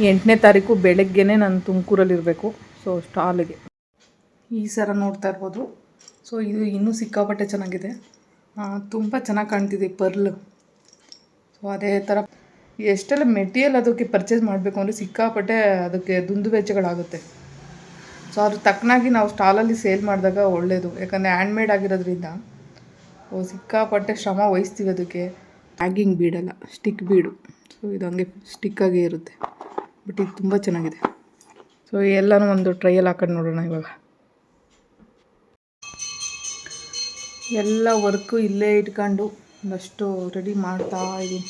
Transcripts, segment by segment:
ಎಂಟನೇ ತಾರೀಕು ಬೆಳಗ್ಗೆನೇ ನಾನು ತುಮಕೂರಲ್ಲಿರಬೇಕು. ಸೊ, ಸ್ಟಾಲಿಗೆ. ಈ ಸರ ನೋಡ್ತಾ ಇರ್ಬೋದು. ಸೊ, ಇದು ಇನ್ನೂ ಸಿಕ್ಕಾಪಟ್ಟೆ ಚೆನ್ನಾಗಿದೆ. ತುಂಬ ಚೆನ್ನಾಗಿ ಕಾಣ್ತಿದೆ ಪರ್ಲ್. ಸೊ, ಅದೇ ಥರ ಎಷ್ಟೆಲ್ಲ ಮೆಟೀರಿಯಲ್ ಅದಕ್ಕೆ ಪರ್ಚೇಸ್ ಮಾಡಬೇಕು ಅಂದರೆ ಸಿಕ್ಕಾಪಟ್ಟೆ ಅದಕ್ಕೆ ದುಂದು ವೆಚ್ಚಗಳಾಗುತ್ತೆ. ಸೊ ಅದ್ರ ತಕ್ಕನಾಗಿ ನಾವು ಸ್ಟಾಲಲ್ಲಿ ಸೇಲ್ ಮಾಡಿದಾಗ ಒಳ್ಳೆಯದು ಯಾಕಂದರೆ ಹ್ಯಾಂಡ್ಮೇಡ್ ಆಗಿರೋದ್ರಿಂದ. ಸೊ ಸಿಕ್ಕಾಪಟ್ಟೆ ಶ್ರಮ ವಹಿಸ್ತೀವಿ ಅದಕ್ಕೆ. ಹ್ಯಾಗಿಂಗ್ ಬೀಡಲ್ಲ ಸ್ಟಿಕ್ ಬೀಡು ಸೊ, ಇದು ಹಂಗೆ ಸ್ಟಿಕ್ಕಾಗೇ ಇರುತ್ತೆ. ಬಟ್ ಇದು ತುಂಬ ಚೆನ್ನಾಗಿದೆ. ಸೊ ಎಲ್ಲನೂ ಒಂದು ಟ್ರೈಯಲ್ಲಿ ಹಾಕೊಂಡು ನೋಡೋಣ ಇವಾಗ. ಎಲ್ಲ ವರ್ಕು ಇಲ್ಲೇ ಇಟ್ಕೊಂಡು ಒಂದಷ್ಟು ರೆಡಿ ಮಾಡ್ತಾ ಇದ್ದೀನಿ.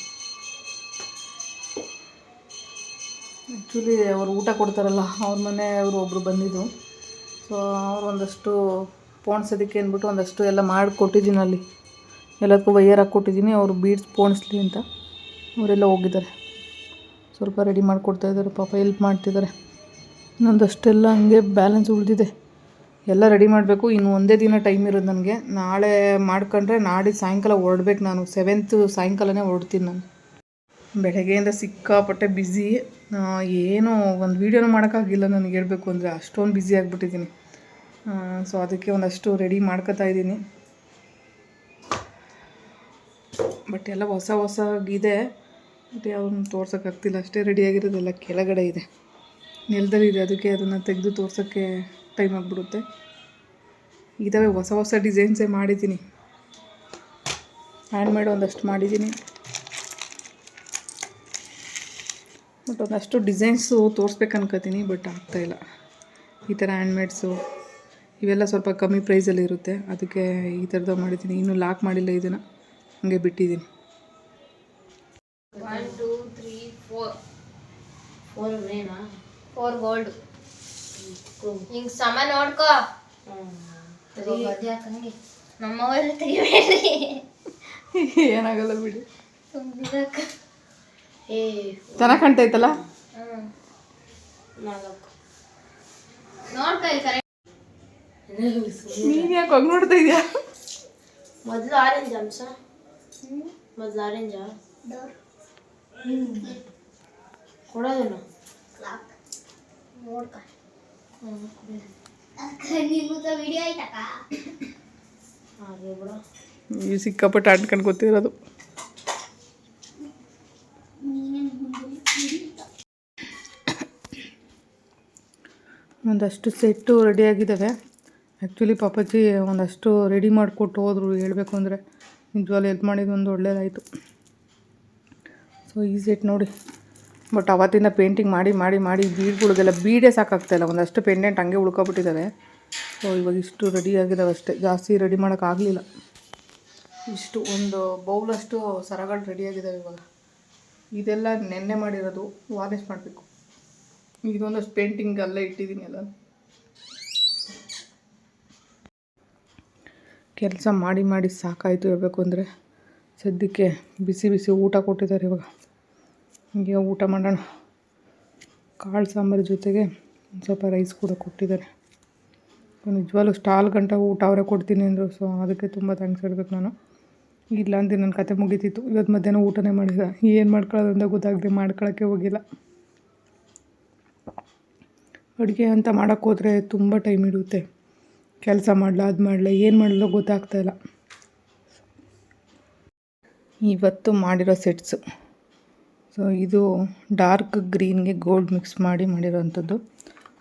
ಆ್ಯಕ್ಚುಲಿ ಅವರು ಊಟ ಕೊಡ್ತಾರಲ್ಲ, ಅವ್ರ ಮನೆಯವರು ಒಬ್ಬರು ಬಂದಿದ್ದು. ಸೊ ಅವ್ರು ಒಂದಷ್ಟು ಪೋಣಿಸೋದಕ್ಕೆ ಅಂದ್ಬಿಟ್ಟು ಒಂದಷ್ಟು ಎಲ್ಲ ಮಾಡಿಕೊಟ್ಟಿದ್ದೀನಿ ಅಲ್ಲಿ. ಎಲ್ಲದಕ್ಕೂ ವೈಯರ್ ಹಾಕಿ ಕೊಟ್ಟಿದ್ದೀನಿ ಅವರು ಬೀಡ್ಸ್ ಪೋಣಿಸ್ಲಿ ಅಂತ. ಅವರೆಲ್ಲ ಹೋಗಿದ್ದಾರೆ. ಸ್ವಲ್ಪ ರೆಡಿ ಮಾಡಿಕೊಡ್ತಾ ಇದ್ದಾರೆ. ಪಾಪ ಹೆಲ್ಪ್ ಮಾಡ್ತಿದ್ದಾರೆ. ನಂದಷ್ಟೆಲ್ಲ ಹಂಗೆ ಬ್ಯಾಲೆನ್ಸ್ ಉಳಿದಿದೆ. ಎಲ್ಲ ರೆಡಿ ಮಾಡಬೇಕು. ಇನ್ನು ಒಂದೇ ದಿನ ಟೈಮ್ ಇರೋದು ನನಗೆ. ನಾಳೆ ಮಾಡ್ಕೊಂಡ್ರೆ ನಾಡಿದ್ದು ಸಾಯಂಕಾಲ ಹೊರಡ್ಬೇಕು ನಾನು. ಸೆವೆಂತ್ ಸಾಯಂಕಾಲನೇ ಹೊರಡ್ತೀನಿ ನಾನು. ಬೆಳಗ್ಗೆಯಿಂದ ಸಿಕ್ಕಾಪಟ್ಟೆ ಬ್ಯುಸಿ ಏನು ಒಂದು ವೀಡಿಯೋನೂ ಮಾಡೋಕ್ಕಾಗಿಲ್ಲ ನನಗೆ ಹೇಳಬೇಕು ಅಂದರೆ. ಅಷ್ಟೊಂದು ಬ್ಯುಸಿ ಆಗಿಬಿಟ್ಟಿದ್ದೀನಿ. ಸೊ ಅದಕ್ಕೆ ಒಂದಷ್ಟು ರೆಡಿ ಮಾಡ್ಕೋತಾ ಇದ್ದೀನಿ. ಬಟ್ ಎಲ್ಲ ಹೊಸ ಹೊಸಗಿದೆ. ಬಟ್ ಯಾವ್ದನ್ನು ತೋರ್ಸೋಕ್ಕಾಗ್ತಿಲ್ಲ ಅಷ್ಟೇ ರೆಡಿಯಾಗಿರೋದೆಲ್ಲ ಕೆಳಗಡೆ ಇದೆ. ನೆಲದಲ್ಲಿ ಇದೆ. ಅದಕ್ಕೆ ಅದನ್ನು ತೆಗೆದು ತೋರ್ಸೋಕ್ಕೆ ಟೈಮ್ ಆಗಿಬಿಡುತ್ತೆ. ಇದ್ದಾವೆ ಹೊಸ ಹೊಸ ಡಿಸೈನ್ಸೇ ಮಾಡಿದ್ದೀನಿ. ಹ್ಯಾಂಡ್ಮೇಡ್ ಒಂದಷ್ಟು ಮಾಡಿದ್ದೀನಿ. ಬಟ್ ಒಂದಷ್ಟು ಡಿಸೈನ್ಸು ತೋರಿಸ್ಬೇಕು ಅನ್ಕೋತೀನಿ ಬಟ್ ಆಗ್ತಾಯಿಲ್ಲ ಈ ಥರ ಹ್ಯಾಂಡ್ಮೇಡ್ಸು ಇವೆಲ್ಲ ಸ್ವಲ್ಪ ಕಮ್ಮಿ ಪ್ರೈಸಲ್ಲಿ ಇರುತ್ತೆ. ಅದಕ್ಕೆ ಈ ಥರದ್ದು ಮಾಡಿದ್ದೀನಿ. ಇನ್ನೂ ಲಾಕ್ ಮಾಡಿಲ್ಲ ಇದನ್ನು ಹಾಗೆ ಬಿಟ್ಟಿದ್ದೀನಿ. ಫೋರ್ ಮೇನಾ ಫೋರ್ ಗೋಲ್ಡ್ ಹಿಂಗ್ ಸಮ ನೋಡ್ಕೋ. ಹಂಗೆ ನಮ್ಮವೆಲ್ಲ ತೆಗಿಬೇಡ್ರಿ. ಏನಾಗಲ್ಲ ಬಿಡಿ. ತುಂಬಿದಕ್ಕ ಏ ಚೆನ್ನಾಗಿ ಕಾಣ್ತೈತಲ್ಲ? ನಾಲ್ಕು. ನೀನು ಯಾಕೆ ಹೋಗಿ ನೋಡ್ತಾ ಇದೆಯಾ? ಮೊದಲು ಆರೆಂಜ್ ಅಂಶ. ಮೊದಲು ಆರೆಂಜ ಕೊಡೋದೇನು? ಈ ಸಿಕ್ಕಾಪಟ್ಟೆ ಆಡ್ಕೊಂಡು ಗೊತ್ತಿರೋದು ಒಂದಷ್ಟು ಸೆಟ್ಟು ರೆಡಿಯಾಗಿದ್ದಾವೆ ಆ್ಯಕ್ಚುಲಿ ಪಾಪಾಜಿ ಒಂದಷ್ಟು ರೆಡಿ ಮಾಡಿಕೊಟ್ಟು ಹೋದ್ರು, ಹೇಳಬೇಕು ಅಂದರೆ ನಿಜವಾಗ್ಲೂ ಎಲ್ಪ್ ಮಾಡಿದ್ದು ಒಂದು ಒಳ್ಳೇದಾಯಿತು. ಸೊ ಈ ಸೆಟ್ ನೋಡಿ. ಬಟ್ ಅವತ್ತಿಂದ ಪೇಂಟಿಂಗ್ ಮಾಡಿ ಮಾಡಿ ಮಾಡಿ ಬೀಡ್ಗಳಿಗೆಲ್ಲ ಬೀಡೇ ಸಾಕಾಗ್ತಾಯಿಲ್ಲ ಒಂದಷ್ಟು ಪೆಂಡೆಂಟ್ ಹಂಗೆ ಉಳ್ಕೊಬಿಟ್ಟಿದ್ದಾವೆ ಸೊ ಇವಾಗ ಇಷ್ಟು ರೆಡಿ ಆಗಿದ್ದಾವೆ ಅಷ್ಟೇ. ಜಾಸ್ತಿ ರೆಡಿ ಮಾಡೋಕ್ಕಾಗಲಿಲ್ಲ ಇಷ್ಟು ಒಂದು ಬೌಲಷ್ಟು ಸರಗಳು ರೆಡಿಯಾಗಿದ್ದಾವೆ ಇವಾಗ. ಇದೆಲ್ಲ ನೆನ್ನೆ ಮಾಡಿರೋದು ವಾರ್ನಿಷ್ ಮಾಡಬೇಕು. ಇದೊಂದಷ್ಟು ಪೇಂಟಿಂಗ್ ಅಲ್ಲೇ ಇಟ್ಟಿದ್ದೀನಿ ಎಲ್ಲ. ಕೆಲಸ ಮಾಡಿ ಮಾಡಿ ಸಾಕಾಯಿತು ಹೇಳಬೇಕು ಅಂದರೆ ಸದ್ಯಕ್ಕೆ ಬಿಸಿ ಬಿಸಿ ಊಟ ಕೊಟ್ಟಿದ್ದಾರೆ ಇವಾಗ. ಹೀಗೆ ಊಟ ಮಾಡೋಣ. ಕಾಳು ಸಾಂಬಾರು ಜೊತೆಗೆ ಒಂದು ಸ್ವಲ್ಪ ರೈಸ್ ಕೂಡ ಕೊಟ್ಟಿದ್ದಾರೆ. ನಿಜವಾಗ್ಲೂ ಸ್ಟಾಲ್ ಗಂಟ ಊಟ ಅವರೇ ಕೊಡ್ತೀನಿ ಅಂದರು. ಸೊ ಅದಕ್ಕೆ ತುಂಬ ಥ್ಯಾಂಕ್ಸ್ ಹೇಳ್ಬೇಕು ನಾನು. ಇಲ್ಲ ಅಂದರೆ ನನ್ನ ಕತೆ ಮುಗೀತಿತ್ತು. ಇವತ್ತು ಮಧ್ಯಾಹ್ನ ಊಟನೇ ಮಾಡಿಲ್ಲ ಏನು ಮಾಡ್ಕೊಳ್ಳೋದು ಅಂತ ಗೊತ್ತಾಗದೆ ಮಾಡ್ಕೊಳ್ಳೋಕ್ಕೆ ಹೋಗಿಲ್ಲ. ಅಡುಗೆ ಅಂತ ಮಾಡೋಕ್ಕೆ ಹೋದರೆ ತುಂಬ ಟೈಮ್ ಹಿಡಿಯುತ್ತೆ ಕೆಲಸ ಮಾಡಲ, ಅದು ಮಾಡಲ, ಏನು ಮಾಡಲೋ ಗೊತ್ತಾಗ್ತಾಯಿಲ್ಲ ಇವತ್ತು ಮಾಡಿರೋ ಸೆಟ್ಸು ಸೊ ಇದು ಡಾರ್ಕ್ ಗ್ರೀನ್ಗೆ ಗೋಲ್ಡ್ ಮಿಕ್ಸ್ ಮಾಡಿ ಮಾಡಿರೋವಂಥದ್ದು.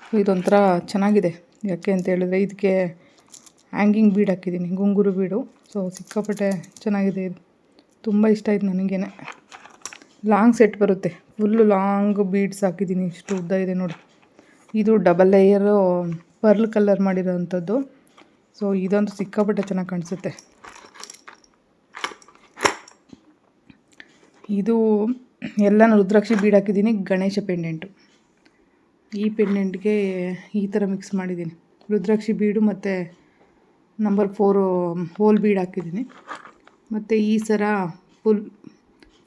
ಸೊ ಇದೊಂಥರ ಚೆನ್ನಾಗಿದೆ. ಯಾಕೆ ಅಂತ ಹೇಳಿದ್ರೆ ಇದಕ್ಕೆ ಹ್ಯಾಂಗಿಂಗ್ ಬೀಡ್ ಹಾಕಿದ್ದೀನಿ, ಗುಂಗುರು ಬೀಡು ಸೊ ಸಿಕ್ಕಾಪಟ್ಟೆ ಚೆನ್ನಾಗಿದೆ. ಇದು ತುಂಬ ಇಷ್ಟ ಆಯ್ತು ನನಗೇನೆ. ಲಾಂಗ್ ಸೆಟ್ ಬರುತ್ತೆ. ಫುಲ್ಲು ಲಾಂಗ್ ಬೀಡ್ಸ್ ಹಾಕಿದ್ದೀನಿ. ಇಷ್ಟು ಉದ್ದ ಇದೆ ನೋಡಿ. ಇದು ಡಬಲ್ ಲೇಯರು ಪರ್ಲ್ ಕಲರ್ ಮಾಡಿರೋವಂಥದ್ದು. ಸೊ ಇದೊಂದು ಸಿಕ್ಕಾಪಟ್ಟೆ ಚೆನ್ನಾಗಿ ಕಾಣಿಸುತ್ತೆ. ಇದು ಎಲ್ಲ ರುದ್ರಾಕ್ಷಿ ಬೀಡ್ ಹಾಕಿದ್ದೀನಿ, ಗಣೇಶ ಪೆಂಡೆಂಟು ಈ ಪೆಂಡೆಂಟ್ಗೆ ಈ ಥರ ಮಿಕ್ಸ್ ಮಾಡಿದ್ದೀನಿ. ರುದ್ರಾಕ್ಷಿ ಬೀಡು ಮತ್ತು ನಂಬರ್ ಫೋರು ಹೋಲ್ ಬೀಡ್ ಹಾಕಿದ್ದೀನಿ. ಮತ್ತು ಈ ಸರ full,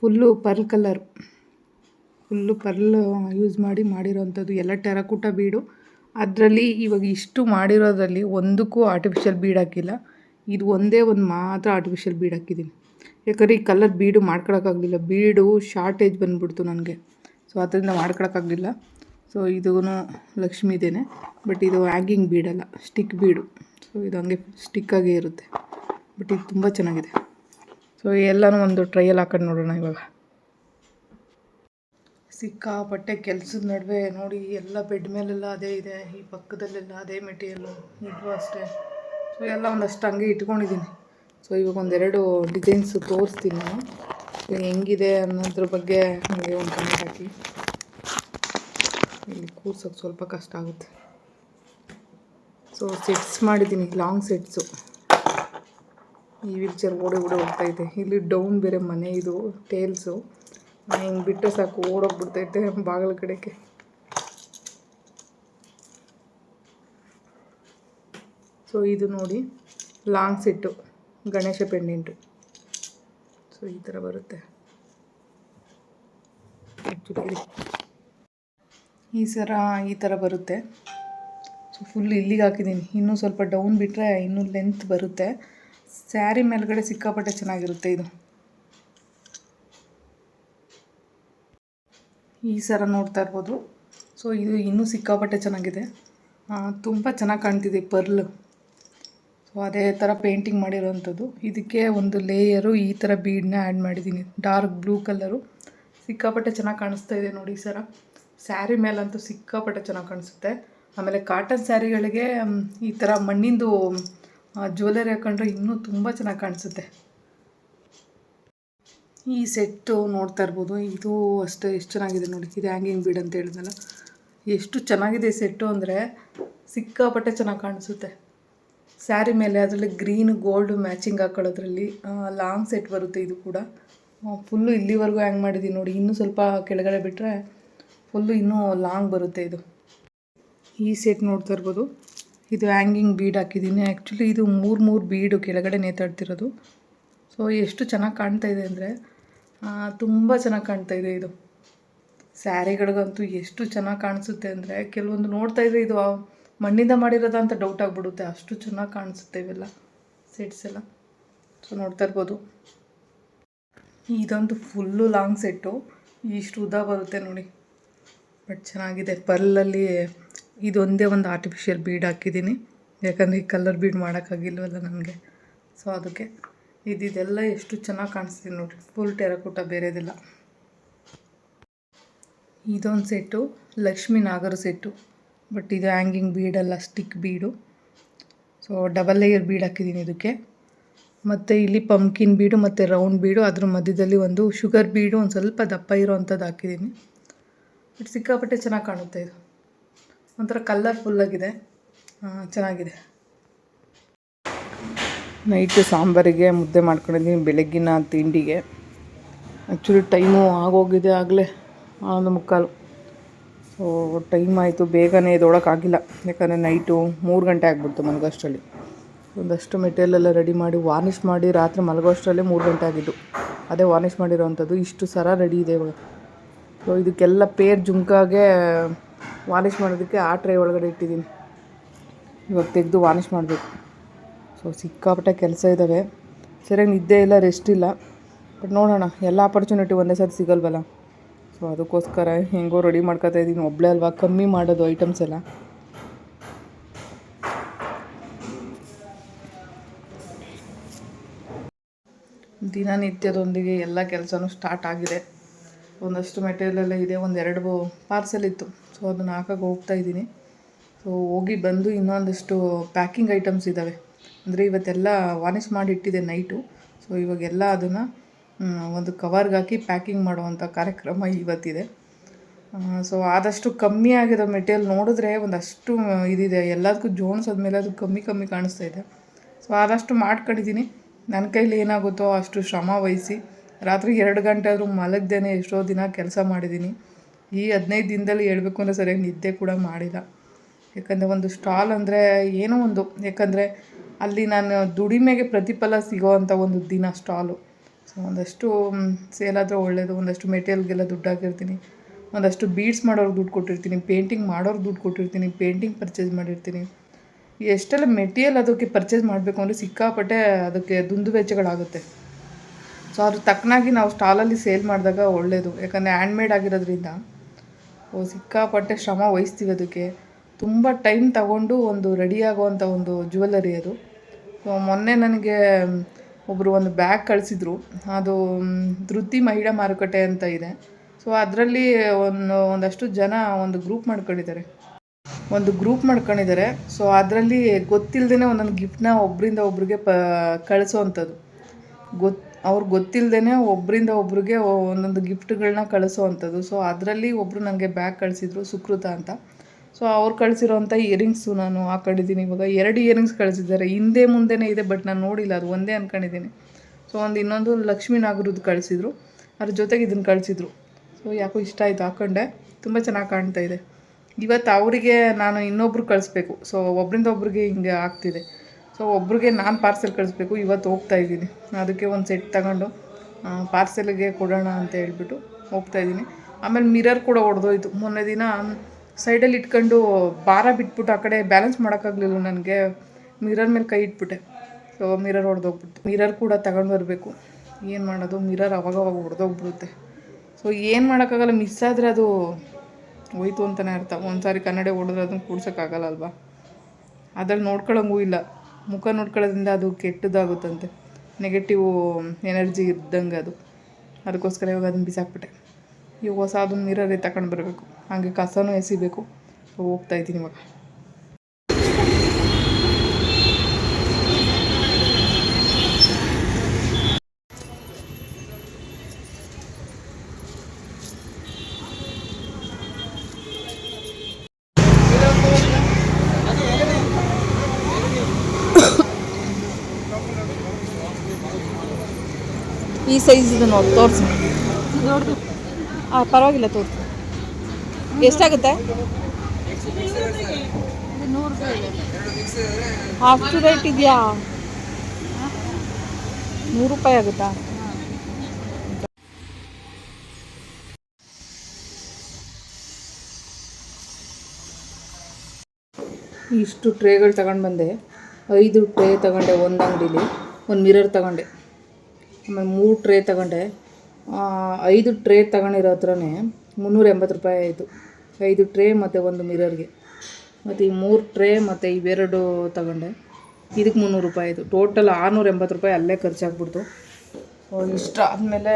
full pearl colour full pearl use ಮಾಡಿ ಮಾಡಿರೋವಂಥದ್ದು ಎಲ್ಲ ಟೆರಕೂಟ ಬೀಡು. ಅದರಲ್ಲಿ ಇವಾಗ ಇಷ್ಟು ಮಾಡಿರೋದ್ರಲ್ಲಿ ಒಂದಕ್ಕೂ ಆರ್ಟಿಫಿಷಿಯಲ್ ಬೀಡ್ ಹಾಕಿಲ್ಲ. ಇದು ಒಂದೇ ಒಂದು ಮಾತ್ರ ಆರ್ಟಿಫಿಷಿಯಲ್ ಬೀಡ್ ಹಾಕಿದ್ದೀನಿ. ಯಾಕಂದರೆ ಈ ಕಲರ್ ಬೀಡು ಮಾಡ್ಕೊಳಕ್ಕಾಗಲಿಲ್ಲ. ಬೀಡು ಶಾರ್ಟೇಜ್ ಬಂದುಬಿಡ್ತು ನನಗೆ. ಸೊ ಅದರಿಂದ ಮಾಡ್ಕೊಳಕ್ಕಾಗಲಿಲ್ಲ. ಸೊ ಇದೂ ಲಕ್ಷ್ಮೀದೇನೆ ಬಟ್ ಇದು ಹ್ಯಾಂಗಿಂಗ್ ಬೀಡಲ್ಲ ಸ್ಟಿಕ್ ಬೀಡು. ಸೊ ಇದು ಹಂಗೆ ಸ್ಟಿಕ್ಕಾಗೇ ಇರುತ್ತೆ. ಬಟ್ ಇದು ತುಂಬ ಚೆನ್ನಾಗಿದೆ. ಸೊ ಎಲ್ಲನೂ ಒಂದು ಟ್ರೈಯಲ್ ಹಾಕೊಂಡು ನೋಡೋಣ ಇವಾಗ. ಸಿಕ್ಕಾಪಟ್ಟೆ ಕೆಲಸದ ನಡುವೆ ನೋಡಿ, ಎಲ್ಲ ಬೆಡ್ ಮೇಲೆಲ್ಲ ಅದೇ ಇದೆ. ಈ ಪಕ್ಕದಲ್ಲೆಲ್ಲ ಅದೇ ಮೆಟೀರಿಯಲ್ಲು ಇದು ಅಷ್ಟೇ. ಸೊ ಎಲ್ಲ ಒಂದಷ್ಟು ಹಂಗೆ ಇಟ್ಕೊಂಡಿದ್ದೀನಿ. ಸೊ ಇವಾಗ ಒಂದೆರಡು ಡಿಸೈನ್ಸು ತೋರಿಸ್ತೀನಿ. ನಾನು ಹೆಂಗಿದೆ ಅನ್ನೋದ್ರ ಬಗ್ಗೆ ನನಗೆ ಒಂದು ಕಮೆಂಟ್ ಹಾಕಿ. ಇಲ್ಲಿ ಕೂರ್ಸೋಕ್ಕೆ ಸ್ವಲ್ಪ ಕಷ್ಟ ಆಗುತ್ತೆ. ಸೊ ಸೆಟ್ಸ್ ಮಾಡಿದ್ದೀನಿ ಲಾಂಗ್ ಸೆಟ್ಸು ಈ ವಿಲ್ಚರ್ ಓಡಿ ಓಡಿ ಹೋಗ್ತಾ ಇದೆ. ಇಲ್ಲಿ ಡೌನ್ ಬೇರೆ ಮನೆ ಇದು ಟೇಲ್ಸು ಹಿಂಗೆ ಬಿಟ್ಟರೆ ಸಾಕು ಓಡೋಗ್ಬಿಡ್ತೈತೆ ಬಾಗಿಲ ಕಡೆಗೆ. ಸೊ ಇದು ನೋಡಿ long set Ganesha pendant so ಈ ಥರ ಬರುತ್ತೆ. ಈ ಸರ ಈ ಥರ ಬರುತ್ತೆ. ಸೊ ಫುಲ್ ಇಲ್ಲಿಗೆ ಹಾಕಿದ್ದೀನಿ. ಇನ್ನೂ ಸ್ವಲ್ಪ ಡೌನ್ ಬಿಟ್ಟರೆ ಇನ್ನೂ ಲೆಂತ್ ಬರುತ್ತೆ. ಸ್ಯಾರಿ ಮೇಲ್ಗಡೆ ಸಿಕ್ಕಾಪಟ್ಟೆ ಚೆನ್ನಾಗಿರುತ್ತೆ ಇದು. ಈ ಸರ ನೋಡ್ತಾ ಇರ್ಬೋದು. ಸೊ ಇದು ಇನ್ನೂ ಸಿಕ್ಕಾಪಟ್ಟೆ ಚೆನ್ನಾಗಿದೆ. ತುಂಬ ಚೆನ್ನಾಗಿ ಕಾಣ್ತಿದೆ ಪರ್ಲ್. ಸೊ ಅದೇ ಥರ ಪೇಂಟಿಂಗ್ ಮಾಡಿರೋವಂಥದ್ದು ಇದಕ್ಕೆ ಒಂದು ಲೇಯರು ಈ ಥರ ಬೀಡನ್ನ ಆ್ಯಡ್ ಮಾಡಿದ್ದೀನಿ ಡಾರ್ಕ್ ಬ್ಲೂ ಕಲರು ಸಿಕ್ಕಾಪಟ್ಟೆ ಚೆನ್ನಾಗಿ ಕಾಣಿಸ್ತಾ ಇದೆ ನೋಡಿ ಸರ. ಸ್ಯಾರಿ ಮೇಲಂತೂ ಸಿಕ್ಕಾಪಟ್ಟೆ ಚೆನ್ನಾಗಿ ಕಾಣಿಸುತ್ತೆ. ಆಮೇಲೆ ಕಾಟನ್ ಸ್ಯಾರಿಗಳಿಗೆ ಈ ಥರ ಮಣ್ಣಿಂದು ಜ್ಯುವೆಲರಿ ಹಾಕೊಂಡ್ರೆ ಇನ್ನೂ ತುಂಬ ಚೆನ್ನಾಗಿ ಕಾಣಿಸುತ್ತೆ. ಈ ಸೆಟ್ಟು ನೋಡ್ತಾ ಇರ್ಬೋದು. ಇದು ಅಷ್ಟೇ, ಎಷ್ಟು ಚೆನ್ನಾಗಿದೆ ನೋಡಿ. ಇದು ಹ್ಯಾಂಗಿಂಗ್ ಬೀಡ್ ಅಂತ ಹೇಳಿದ್ನಲ್ಲ. ಎಷ್ಟು ಚೆನ್ನಾಗಿದೆ ಈ ಸೆಟ್ಟು ಅಂದರೆ ಸಿಕ್ಕಾಪಟ್ಟೆ ಚೆನ್ನಾಗಿ ಕಾಣಿಸುತ್ತೆ. ಸ್ಯಾರಿ ಮೇಲೆ ಅದರಲ್ಲಿ ಗ್ರೀನ್ ಗೋಲ್ಡ್ ಮ್ಯಾಚಿಂಗ್ ಹಾಕೊಳ್ಳೋದ್ರಲ್ಲಿ ಲಾಂಗ್ ಸೆಟ್ ಬರುತ್ತೆ ಇದು ಕೂಡ. ಫುಲ್ಲು ಇಲ್ಲಿವರೆಗೂ ಹ್ಯಾಂಗ್ ಮಾಡಿದ್ದೀನಿ ನೋಡಿ, ಇನ್ನೂ ಸ್ವಲ್ಪ ಕೆಳಗಡೆ ಬಿಟ್ಟರೆ ಫುಲ್ಲು ಇನ್ನೂ ಲಾಂಗ್ ಬರುತ್ತೆ ಇದು. ಈ ಸೆಟ್ ನೋಡ್ತಾ ಇರ್ಬೋದು. ಇದು ಹ್ಯಾಂಗಿಂಗ್ ಬೀಡ್ ಹಾಕಿದ್ದೀನಿ ಆ್ಯಕ್ಚುಲಿ ಇದು ಮೂರು ಮೂರು ಬೀಡು ಕೆಳಗಡೆ ನೇತಾಡ್ತಿರೋದು. ಸೊ, ಎಷ್ಟು ಚೆನ್ನಾಗಿ ಕಾಣ್ತಾ ಇದೆ ಅಂದರೆ ತುಂಬ ಚೆನ್ನಾಗಿ ಕಾಣ್ತಾ ಇದೆ ಇದು. ಸ್ಯಾರಿಗಳಿಗಂತೂ ಎಷ್ಟು ಚೆನ್ನಾಗಿ ಕಾಣಿಸುತ್ತೆ ಅಂದರೆ, ಕೆಲವೊಂದು ನೋಡ್ತಾ ಇದ್ರೆ ಇದು ಮಣ್ಣಿಂದ ಮಾಡಿರೋದ ಅಂತ ಡೌಟ್ ಆಗಿಬಿಡುತ್ತೆ. ಅಷ್ಟು ಚೆನ್ನಾಗಿ ಕಾಣಿಸುತ್ತೆ ಇವೆಲ್ಲ ಸೆಟ್ಸ್ ಎಲ್ಲ. ಸೊ ನೋಡ್ತಾ ಇರ್ಬೋದು. ಇದೊಂದು ಫುಲ್ಲು ಲಾಂಗ್ ಸೆಟ್ಟು ಇಷ್ಟು ಉದ್ದ ಬರುತ್ತೆ ನೋಡಿ. ಬಟ್ ಚೆನ್ನಾಗಿದೆ. ಪರ್ಲಲ್ಲಿ ಇದೊಂದೇ ಒಂದು ಆರ್ಟಿಫಿಷಿಯಲ್ ಬೀಡ್ ಹಾಕಿದ್ದೀನಿ. ಯಾಕಂದರೆ ಈ ಕಲರ್ ಬೀಡ್ ಮಾಡೋಕ್ಕಾಗಿಲ್ವಲ್ಲ ನನಗೆ. ಸೊ ಅದಕ್ಕೆ ಇದಿದೆಲ್ಲ ಎಷ್ಟು ಚೆನ್ನಾಗಿ ಕಾಣಿಸ್ತಿದೆ ನೋಡಿ ಫುಲ್ ಟೆರಕೋಟ ಬೇರೆದಿಲ್ಲ. ಇದೊಂದು ಸೆಟ್ಟು ಲಕ್ಷ್ಮೀ ನಾಗರ ಸೆಟ್ಟು ಬಟ್ ಇದು hanging ಬೀಡಲ್ಲ, stick bead. So double layer bead ಹಾಕಿದ್ದೀನಿ ಇದಕ್ಕೆ. ಮತ್ತು ಇಲ್ಲಿ ಪಂಪ್ಕಿನ್ ಬೀಡು, ಮತ್ತು ರೌಂಡ್ ಬೀಡು, ಅದ್ರ ಮಧ್ಯದಲ್ಲಿ ಒಂದು ಶುಗರ್ ಬೀಡು, ಒಂದು ಸ್ವಲ್ಪ ದಪ್ಪ ಇರೋವಂಥದ್ದು ಹಾಕಿದ್ದೀನಿ. ಬಟ್ ಸಿಕ್ಕಾಪಟ್ಟೆ ಚೆನ್ನಾಗಿ ಕಾಣುತ್ತೆ ಇದು. ಒಂಥರ ಕಲರ್ಫುಲ್ಲಾಗಿದೆ ಚೆನ್ನಾಗಿದೆ. ನೈಟು ಸಾಂಬಾರಿಗೆ ಮುದ್ದೆ ಮಾಡ್ಕೊಂಡಿದ್ದೀನಿ ಬೆಳಗ್ಗಿನ ತಿಂಡಿಗೆ. ಆ್ಯಕ್ಚುಲಿ ಟೈಮು ಆಗೋಗಿದೆ ಆಗಲೇ ಒಂದು ಮುಕ್ಕಾಲು. ಸೊ ಟೈಮ್ ಆಯಿತು, ಬೇಗನೆ ಎದ್ದೋಳಕ್ಕಾಗಿಲ್ಲ ಯಾಕಂದರೆ ನೈಟು ಮೂರು ಗಂಟೆ ಆಗಿಬಿಡ್ತು ಮಲಗೋಷ್ಟರಲ್ಲಿ ಒಂದಷ್ಟು ಮೆಟೀರಿಯಲ್ ಎಲ್ಲ ರೆಡಿ ಮಾಡಿ ವಾರ್ನಿಷ್ ಮಾಡಿ, ರಾತ್ರಿ ಮಲಗೋಷ್ಟರಲ್ಲೇ ಮೂರು ಗಂಟೆ ಆಗಿದ್ದು. ಅದೇ ವಾರ್ನಿಷ್ ಮಾಡಿರೋವಂಥದ್ದು ಇಷ್ಟು ಸರ ರೆಡಿ ಇದೆ ಇವಾಗ. ಸೊ ಇದಕ್ಕೆಲ್ಲ ಪೇರ್ ಜುಮ್ಕಾಗೆ ವಾರ್ನಿಷ್ ಮಾಡೋದಕ್ಕೆ ಆ ಟ್ರೈ ಒಳಗಡೆ ಇಟ್ಟಿದ್ದೀನಿ. ಇವಾಗ ತೆಗೆದು ವಾರ್ನಿಷ್ ಮಾಡಬೇಕು. ಸೊ ಸಿಕ್ಕಾಪಟ್ಟೆ ಕೆಲಸ ಇದ್ದಾವೆ ಸರಿಯಾಗಿ ನಿದ್ದೆ ಇಲ್ಲ ರೆಸ್ಟ್ ಇಲ್ಲ. ಬಟ್ ನೋಡೋಣ, ಎಲ್ಲ ಆಪರ್ಚುನಿಟಿ ಒಂದೇ ಸರ್ತಿ ಸಿಗಲ್ವಲ್ಲ? ಸೊ ಅದಕ್ಕೋಸ್ಕರ ಹೆಂಗೋ ರೆಡಿ ಮಾಡ್ಕೊತಾ ಇದ್ದೀನಿ. ಒಬ್ಬಳೇ ಅಲ್ವಾ? ಕಮ್ಮಿ ಮಾಡೋದು ಐಟಮ್ಸ್ ಎಲ್ಲ. ದಿನನಿತ್ಯದೊಂದಿಗೆ ಎಲ್ಲ ಕೆಲಸನೂ ಸ್ಟಾರ್ಟ್ ಆಗಿದೆ. ಒಂದಷ್ಟು ಮೆಟೀರಿಯಲ್ ಎಲ್ಲ ಇದೆ. ಒಂದೆರಡು ಪಾರ್ಸೆಲ್ ಇತ್ತು. ಸೊ ಅದನ್ನು ಹಾಕೋಕೆ ಹೋಗ್ತಾ ಇದ್ದೀನಿ. ಸೊ ಹೋಗಿ ಬಂದು ಇನ್ನೊಂದಷ್ಟು ಪ್ಯಾಕಿಂಗ್ ಐಟಮ್ಸ್ ಇದ್ದಾವೆ ಅಂದರೆ ಇವತ್ತೆಲ್ಲ ವಾನಿಸ್ ಮಾಡಿ ಇಟ್ಟಿದೆ ನೈಟು ಸೊ ಇವಾಗೆಲ್ಲ ಅದನ್ನು ಒಂದು ಕವರ್ಗೆ ಹಾಕಿ ಪ್ಯಾಕಿಂಗ್ ಮಾಡುವಂಥ ಕಾರ್ಯಕ್ರಮ ಇವತ್ತಿದೆ. ಸೊ ಆದಷ್ಟು ಕಮ್ಮಿ ಆಗಿರೋ ಮೆಟೀರಿಯಲ್ ನೋಡಿದ್ರೆ ಒಂದಷ್ಟು ಇದಿದೆ. ಎಲ್ಲದಕ್ಕೂ ಜೋಡಿಸೋದ್ಮೇಲೆ ಅದು ಕಮ್ಮಿ ಕಮ್ಮಿ ಕಾಣಿಸ್ತಾ ಇದೆ. ಸೊ ಆದಷ್ಟು ಮಾಡ್ಕೊಂಡಿದ್ದೀನಿ. ನನ್ನ ಕೈಲಿ ಏನಾಗುತ್ತೋ ಅಷ್ಟು ಶ್ರಮ ವಹಿಸಿ. ರಾತ್ರಿ ಎರಡು ಗಂಟೆ ಆದರೂ ಮಲಗ್ದೇನೆ ಎಷ್ಟೋ ದಿನ ಕೆಲಸ ಮಾಡಿದ್ದೀನಿ. ಈ ಹದಿನೈದು ದಿನದಲ್ಲಿ ಹೇಳಬೇಕು ಅಂದರೆ ಸರಿಯಾಗಿ ನಿದ್ದೆ ಕೂಡ ಮಾಡಿಲ್ಲ. ಯಾಕಂದರೆ ಒಂದು ಸ್ಟಾಲ್ ಅಂದರೆ ಏನೋ ಒಂದು. ಯಾಕಂದರೆ ಅಲ್ಲಿ ನಾನು ದುಡಿಮೆಗೆ ಪ್ರತಿಫಲ ಸಿಗೋವಂಥ ಒಂದು ದಿನ ಸ್ಟಾಲು ಸೊ ಒಂದಷ್ಟು ಸೇಲ್ ಆದರೆ ಒಳ್ಳೆಯದು ಒಂದಷ್ಟು ಮೆಟೀರಿಯಲ್ಗೆಲ್ಲ ದುಡ್ಡು ಹಾಕಿರ್ತೀನಿ. ಒಂದಷ್ಟು ಬೀಡ್ಸ್ ಮಾಡೋರ್ಗೆ ದುಡ್ಡು ಕೊಟ್ಟಿರ್ತೀನಿ ಪೇಂಟಿಂಗ್ ಮಾಡೋರ್ಗೆ ದುಡ್ಡು ಕೊಟ್ಟಿರ್ತೀನಿ ಪೇಂಟಿಂಗ್ ಪರ್ಚೇಸ್ ಮಾಡಿರ್ತೀನಿ. ಎಷ್ಟೆಲ್ಲ ಮೆಟೀರಿಯಲ್ ಅದಕ್ಕೆ ಪರ್ಚೇಸ್ ಮಾಡಬೇಕು ಅಂದರೆ ಸಿಕ್ಕಾಪಟ್ಟೆ ಅದಕ್ಕೆ ದುಂದು ವೆಚ್ಚಗಳಾಗುತ್ತೆ. ಸೊ ಅದ್ರ ತಕ್ಕನಾಗಿ ನಾವು ಸ್ಟಾಲಲ್ಲಿ ಸೇಲ್ ಮಾಡಿದಾಗ ಒಳ್ಳೆಯದು ಯಾಕಂದರೆ ಹ್ಯಾಂಡ್ಮೇಡ್ ಆಗಿರೋದ್ರಿಂದ, ಓ, ಸಿಕ್ಕಾಪಟ್ಟೆ ಶ್ರಮ ವಹಿಸ್ತೀವಿ ಅದಕ್ಕೆ. ತುಂಬ ಟೈಮ್ ತಗೊಂಡು ಒಂದು ರೆಡಿಯಾಗುವಂಥ ಒಂದು ಜ್ಯುವೆಲ್ಲರಿ ಅದು. ಸೊ ಮೊನ್ನೆ ನನಗೆ ಒಬ್ಬರು ಒಂದು ಬ್ಯಾಗ್ ಕಳಿಸಿದ್ರು. ಅದು ಧೃತಿ ಮಹಿಳಾ ಮಾರುಕಟ್ಟೆ ಅಂತ ಇದೆ. ಸೊ ಅದರಲ್ಲಿ ಒಂದು, ಒಂದಷ್ಟು ಜನ ಒಂದು ಗ್ರೂಪ್ ಮಾಡ್ಕೊಂಡಿದ್ದಾರೆ. ಒಂದು ಗ್ರೂಪ್ ಮಾಡ್ಕೊಂಡಿದ್ದಾರೆ. ಸೊ ಅದರಲ್ಲಿ ಗೊತ್ತಿಲ್ಲದೇ ಒಂದೊಂದು ಗಿಫ್ಟ್ನ ಒಬ್ಬರಿಂದ ಒಬ್ರಿಗೆ ಪ ಕಳಿಸೋವಂಥದ್ದು ಗೊತ್ತು ಅವ್ರಿಗೆ ಗೊತ್ತಿಲ್ಲದೇ ಒಬ್ಬರಿಂದ ಒಬ್ರಿಗೆ ಒಂದೊಂದು ಗಿಫ್ಟ್ಗಳನ್ನ ಕಳಿಸೋವಂಥದ್ದು ಸೊ ಅದರಲ್ಲಿ ಒಬ್ಬರು ನನಗೆ ಬ್ಯಾಗ್ ಕಳಿಸಿದ್ರು ಸುಕೃತ ಅಂತ. ಸೊ ಅವ್ರು ಕಳಿಸಿರೋಂಥ ಇಯರಿಂಗ್ಸು ನಾನು ಹಾಕೊಂಡಿದ್ದೀನಿ ಇವಾಗ ಎರಡು ಇಯರಿಂಗ್ಸ್ ಕಳಿಸಿದ್ದಾರೆ. ಹಿಂದೆ ಮುಂದೆನೇ ಇದೆ ಬಟ್ ನಾನು ನೋಡಿಲ್ಲ. ಅದು ಒಂದೇ ಅಂದ್ಕೊಂಡಿದ್ದೀನಿ ಸೊ ಒಂದು ಇನ್ನೊಂದು ಲಕ್ಷ್ಮೀ ನಾಗರದ್ದು ಕಳಿಸಿದ್ರು. ಅದ್ರ ಜೊತೆಗೆ ಇದನ್ನು ಕಳಿಸಿದ್ರು. ಸೊ ಯಾಕೋ ಇಷ್ಟ ಆಯಿತು, ಹಾಕೊಂಡೆ. ತುಂಬ ಚೆನ್ನಾಗಿ ಕಾಣ್ತಾ ಇದೆ. ಇವತ್ತು ಅವರಿಗೆ ನಾನು ಇನ್ನೊಬ್ರು ಕಳಿಸ್ಬೇಕು. ಸೊ ಒಬ್ಬರಿಂದ ಒಬ್ರಿಗೆ ಹಿಂಗೆ ಆಗ್ತಿದೆ. ಸೊ ಒಬ್ರಿಗೆ ನಾನು ಪಾರ್ಸೆಲ್ ಕಳಿಸ್ಬೇಕು. ಇವತ್ತು ಹೋಗ್ತಾ ಇದ್ದೀನಿ. ಅದಕ್ಕೆ ಒಂದು ಸೆಟ್ ತಗೊಂಡು ಪಾರ್ಸೆಲ್ಗೆ ಕೊಡೋಣ ಅಂತ ಹೇಳ್ಬಿಟ್ಟು ಹೋಗ್ತಾ ಇದ್ದೀನಿ. ಆಮೇಲೆ ಮಿರರ್ ಕೂಡ ಹೊಡೆದೋಯ್ತು ಮೊನ್ನೆ ದಿನ ಸೈಡಲ್ಲಿ ಇಟ್ಕೊಂಡು ಭಾರ ಬಿಟ್ಬಿಟ್ಟು ಆ ಕಡೆ ಬ್ಯಾಲೆನ್ಸ್ ಮಾಡೋಕ್ಕಾಗಲಿಲ್ಲ ನನಗೆ. ಮಿರರ್ ಮೇಲೆ ಕೈ ಇಟ್ಬಿಟ್ಟೆ. ಸೊ ಮಿರರ್ ಹೊಡೆದೋಗ್ಬಿಟ್ಟು ಮಿರರ್ ಕೂಡ ತಗೊಂಡು ಬರಬೇಕು. ಏನು ಮಾಡೋದು? ಮಿರರ್ ಅವಾಗ ಅವಾಗ ಹೊಡೆದೋಗ್ಬಿಡುತ್ತೆ. ಸೊ ಏನು ಮಾಡೋಕ್ಕಾಗಲ್ಲ? ಮಿಸ್ ಆದರೆ ಅದು ಹೋಯ್ತು ಅಂತಲೇ ಅರ್ಥ. ಒಂದು ಸಾರಿ ಕನ್ನಡ ಹೊಡೆದ್ರೆ ಅದನ್ನು ಕೂಡ್ಸೋಕ್ಕಾಗಲ್ಲ ಅಲ್ವಾ? ಅದ್ರಲ್ಲಿ ನೋಡ್ಕೊಳ್ಳೋಂಗೂ ಇಲ್ಲ. ಮುಖ ನೋಡ್ಕೊಳ್ಳೋದ್ರಿಂದ ಅದು ಕೆಟ್ಟದಾಗುತ್ತಂತೆ. ನೆಗೆಟಿವ್ ಎನರ್ಜಿ ಇದ್ದಂಗೆ ಅದು. ಅದಕ್ಕೋಸ್ಕರ ಇವಾಗ ಅದನ್ನು ಬಿಸಾಕ್ಬಿಟ್ಟೆ. ಇವಾಗ ಹೊಸ ಅದನ್ನು ಮಿರರೇ ತಗೊಂಡು ಬರಬೇಕು. ಹಾಗೆ ಕಸನೂ ಎಸಿಬೇಕು. ಹೋಗ್ತಾ ಇದ್ದೀನಿ ಇವಾಗ. ಈ ಸೈಜ್ ನೋಡಿ ತೋರಿಸಿ. ಆ ಪರವಾಗಿಲ್ಲ ತೋರಿಸಿ. ಎಷ್ಟಾಗುತ್ತೆ? ಅಷ್ಟು ರೇಟ್ ಇದೆಯಾ? ನೂರು ರೂಪಾಯಿ ಆಗುತ್ತಾ? ಇಷ್ಟು ಟ್ರೇಗಳು ತಗೊಂಡು ಬಂದೆ. ಐದು ಟ್ರೇ ತಗೊಂಡೆ ಒಂದು ಅಂಗಡೀಲಿ, ಒಂದು ಮಿರರ್ ತಗೊಂಡೆ. ಆಮೇಲೆ ಮೂರು ಟ್ರೇ ತಗೊಂಡೆ. ಐದು ಟ್ರೇ ತಗೊಂಡಿರೋ ಹತ್ರನೇ ಮುನ್ನೂರ ಎಂಬತ್ತು ರೂಪಾಯಿ ಆಯಿತು. ಐದು ಟ್ರೇ ಮತ್ತು ಒಂದು ಮಿರರ್ಗೆ. ಮತ್ತು ಈ ಮೂರು ಟ್ರೇ ಮತ್ತು ಇವೆರಡು ತಗೊಂಡೆ. ಇದಕ್ಕೆ ಮುನ್ನೂರು ರೂಪಾಯಿ ಆಯಿತು. ಟೋಟಲ್ ಆರುನೂರ ಎಂಬತ್ತು ರೂಪಾಯಿ ಅಲ್ಲೇ ಖರ್ಚಾಗ್ಬಿಡ್ತು. ಇಷ್ಟ ಆದಮೇಲೆ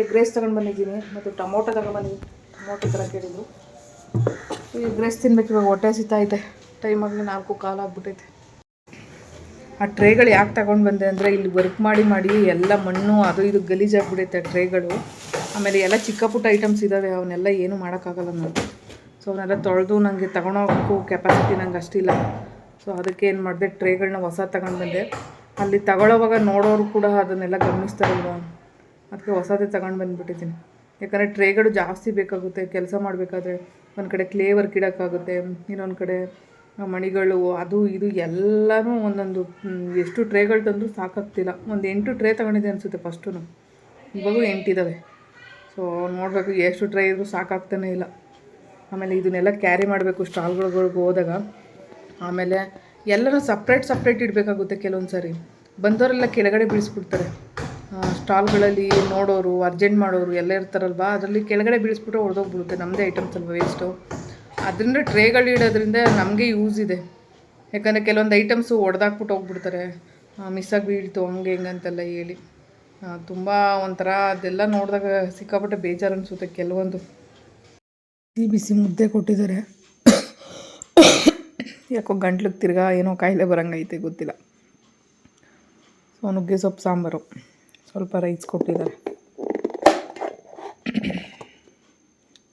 ಎಗ್ ರೈಸ್ ತಗೊಂಡು ಬಂದಿದ್ದೀನಿ. ಮತ್ತು ಟೊಮೊಟೊ ತಗೊಂಡ್ಬಂದಿದ್ದೀನಿ ಟೊಮೊಟೊ ಥರ ಕೇಳಿದ್ರು. ಎಗ್ ರೈಸ್ ತಿನ್ಬೇಕು ಇವಾಗ ಹೊಟ್ಟೆ ಸಿತಾಯಿತೆ ಟೈಮ್ ಆಗಲಿ ನಾಲ್ಕು ಕಾಲು ಆಗ್ಬಿಟ್ಟೈತೆ. ಆ ಟ್ರೇಗಳು ಯಾಕೆ ತಗೊಂಡು ಬಂದೆ ಅಂದರೆ ಇಲ್ಲಿ ವರ್ಕ್ ಮಾಡಿ ಮಾಡಿ ಎಲ್ಲ ಮಣ್ಣು ಅದು ಇದು ಗಲೀಜಾಗ್ಬಿಡುತ್ತೆ ಟ್ರೇಗಳು. ಆಮೇಲೆ ಎಲ್ಲ ಚಿಕ್ಕ ಪುಟ್ಟ ಐಟಮ್ಸ್ ಇದ್ದಾವೆ ಅವನ್ನೆಲ್ಲ ಏನೂ ಮಾಡೋಕ್ಕಾಗಲ್ಲ ನಾನು ಸೊ ಅವನ್ನೆಲ್ಲ ತೊಳೆದು ನನಗೆ ತಗೊಳೋಕ್ಕೂ ಕೆಪಾಸಿಟಿ ನಂಗೆ ಅಷ್ಟಿಲ್ಲ. ಸೊ ಅದಕ್ಕೆ ಏನು ಮಾಡಿದೆ ಟ್ರೇಗಳನ್ನ ಹೊಸ ತಗೊಂಡು ಬಂದೆ. ಅಲ್ಲಿ ತಗೊಳ್ಳೋವಾಗ ನೋಡೋರು ಕೂಡ ಅದನ್ನೆಲ್ಲ ಗಮನಿಸ್ತಾರಲ್ವ ಅದಕ್ಕೆ ಹೊಸದೇ ತಗೊಂಡು ಬಂದುಬಿಟ್ಟಿದ್ದೀನಿ. ಯಾಕಂದರೆ ಟ್ರೇಗಳು ಜಾಸ್ತಿ ಬೇಕಾಗುತ್ತೆ, ಕೆಲಸ ಮಾಡಬೇಕಾದ್ರೆ. ಒಂದು ಕಡೆ ಕ್ಲೇ ವರ್ಕ್ ಇಡೋಕ್ಕಾಗುತ್ತೆ ಇನ್ನೊಂದು ಕಡೆ ಮಣಿಗಳು, ಅದು ಇದು ಎಲ್ಲನೂ ಒಂದೊಂದು ಎಷ್ಟು ಟ್ರೇಗಳು ತಂದರೂ ಸಾಕಾಗ್ತಿಲ್ಲ. ಒಂದು ಎಂಟು ಟ್ರೇ ತಗೊಂಡಿದ್ದೆ ಅನಿಸುತ್ತೆ ಫಸ್ಟು ಇವಾಗೂ ಎಂಟಿದ್ದಾವೆ ಸೊ ನೋಡಬೇಕು ಎಷ್ಟು ಟ್ರೈ ಇದ್ರೂ ಸಾಕಾಗ್ತಾನೆ ಇಲ್ಲ. ಆಮೇಲೆ ಇದನ್ನೆಲ್ಲ ಕ್ಯಾರಿ ಮಾಡಬೇಕು ಸ್ಟಾಲ್ಗಳಿಗೆ ಹೋದಾಗ. ಆಮೇಲೆ ಎಲ್ಲರೂ ಸಪ್ರೇಟ್ ಸಪ್ರೇಟ್ ಇಡಬೇಕಾಗುತ್ತೆ ಕೆಲವೊಂದು ಸಾರಿ ಬಂದವರೆಲ್ಲ ಕೆಳಗಡೆ ಬೀಳಿಸ್ಬಿಡ್ತಾರೆ. ಸ್ಟಾಲ್ಗಳಲ್ಲಿ ನೋಡೋರು ಅರ್ಜೆಂಟ್ ಮಾಡೋರು ಎಲ್ಲ ಇರ್ತಾರಲ್ವಾ, ಅದರಲ್ಲಿ ಕೆಳಗಡೆ ಬೀಳಿಸ್ಬಿಟ್ರೆ ಹೊಡೆದೋಗ್ಬಿಡುತ್ತೆ ನಮ್ಮದೇ ಐಟಮ್ಸ್ ಅಲ್ವಾ ವೇಸ್ಟು ಅದರಿಂದ ಟ್ರೇಗಳು ಇಡೋದ್ರಿಂದ ನಮಗೆ ಯೂಸ್ ಇದೆ. ಯಾಕಂದರೆ ಕೆಲವೊಂದು ಐಟಮ್ಸು ಹೊಡೆದಾಕ್ಬಿಟ್ಟು ಹೋಗ್ಬಿಡ್ತಾರೆ. ಮಿಸ್ಸಾಗಿ ಬೀಳ್ತು, ಹಂಗೆ ಹಿಂಗೆ ಅಂತೆಲ್ಲ ಹೇಳಿ. ತುಂಬ ಒಂಥರ ಅದೆಲ್ಲ ನೋಡಿದಾಗ ಸಿಕ್ಕಾಪಟ್ಟೆ ಬೇಜಾರು ಅನಿಸುತ್ತೆ ಕೆಲವೊಂದು. ಬಿಸಿ ಬಿಸಿ ಮುದ್ದೆ ಕೊಟ್ಟಿದ್ದಾರೆ. ಯಾಕೋ ಗಂಟ್ಲಿಗೆ ತಿರ್ಗಾ ಏನೋ ಕಾಯಿಲೆ ಬರೋಂಗೈತೆ ಗೊತ್ತಿಲ್ಲ. ಸೊ, ನುಗ್ಗೆ ಸೊಪ್ಪು, ಸಾಂಬಾರು. ಸ್ವಲ್ಪ ರೈಸ್ ಕೊಟ್ಟಿದ್ದಾರೆ.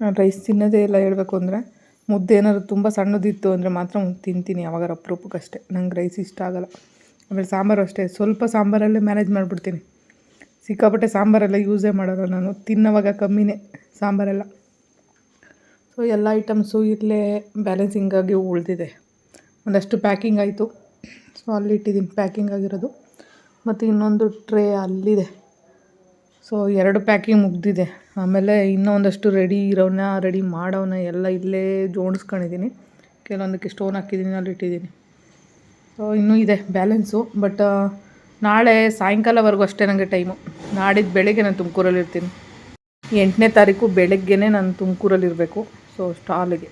ನಾನು ರೈಸ್ ತಿನ್ನೋದೇ ಇಲ್ಲ ಹೇಳಬೇಕು ಅಂದರೆ, ಮುದ್ದೆ ಏನಾದ್ರು ತುಂಬ ಸಣ್ಣದಿತ್ತು ಅಂದರೆ ಮಾತ್ರ ತಿಂತೀನಿ ಯಾವಾಗಾರ ಅಪರೂಪಕ್ಕಷ್ಟೇ ನಂಗೆ ರೈಸ್ ಇಷ್ಟ ಆಗೋಲ್ಲ. ಆಮೇಲೆ ಸಾಂಬಾರು ಅಷ್ಟೇ. ಸ್ವಲ್ಪ ಸಾಂಬಾರಲ್ಲೇ ಮ್ಯಾನೇಜ್ ಮಾಡಿಬಿಡ್ತೀನಿ. ಸಿಕ್ಕಾಪಟ್ಟೆ ಸಾಂಬಾರೆಲ್ಲ ಯೂಸೇ ಮಾಡೋಲ್ಲ ನಾನು. ತಿನ್ನೋವಾಗ ಕಮ್ಮಿನೇ ಸಾಂಬಾರೆಲ್ಲ. ಸೊ ಎಲ್ಲ ಐಟಮ್ಸು ಇಲ್ಲೇ ಬ್ಯಾಲೆನ್ಸಿಂಗಾಗಿ ಉಳಿದಿದೆ. ಒಂದಷ್ಟು ಪ್ಯಾಕಿಂಗ್ ಆಯಿತು. ಸೊ ಅಲ್ಲಿ ಇಟ್ಟಿದ್ದೀನಿ ಪ್ಯಾಕಿಂಗ್ ಆಗಿರೋದು. ಮತ್ತು ಇನ್ನೊಂದು ಟ್ರೇ ಅಲ್ಲಿದೆ. ಸೊ ಎರಡು ಪ್ಯಾಕಿಂಗ್ ಮುಗ್ದಿದೆ. ಆಮೇಲೆ ಇನ್ನೂ ಒಂದಷ್ಟು ರೆಡಿ ಇರೋನ ರೆಡಿ ಮಾಡೋನ ಎಲ್ಲ ಇಲ್ಲೇ ಜೋಡಿಸ್ಕೊಂಡಿದ್ದೀನಿ ಕೆಲವೊಂದಕ್ಕೆ ಸ್ಟೋನ್ ಹಾಕಿದ್ದೀನಿ ಅಲ್ಲಿ ಇಟ್ಟಿದ್ದೀನಿ ಸೊ ಇನ್ನೂ ಇದೆ ಬ್ಯಾಲೆನ್ಸು ಬಟ್ ನಾಳೆ ಸಾಯಂಕಾಲವರೆಗೂ ಅಷ್ಟೇ ನನಗೆ ಟೈಮು. ನಾಡಿದ್ದು ಬೆಳಗ್ಗೆ ನಾನು ತುಮಕೂರಲ್ಲಿ ಇರ್ತೀನಿ ಎಂಟನೇ ತಾರೀಕು ಬೆಳಗ್ಗೆನೇ ನಾನು ತುಮಕೂರಲ್ಲಿರಬೇಕು. ಸೊ ಸ್ಟಾಲಿಗೆ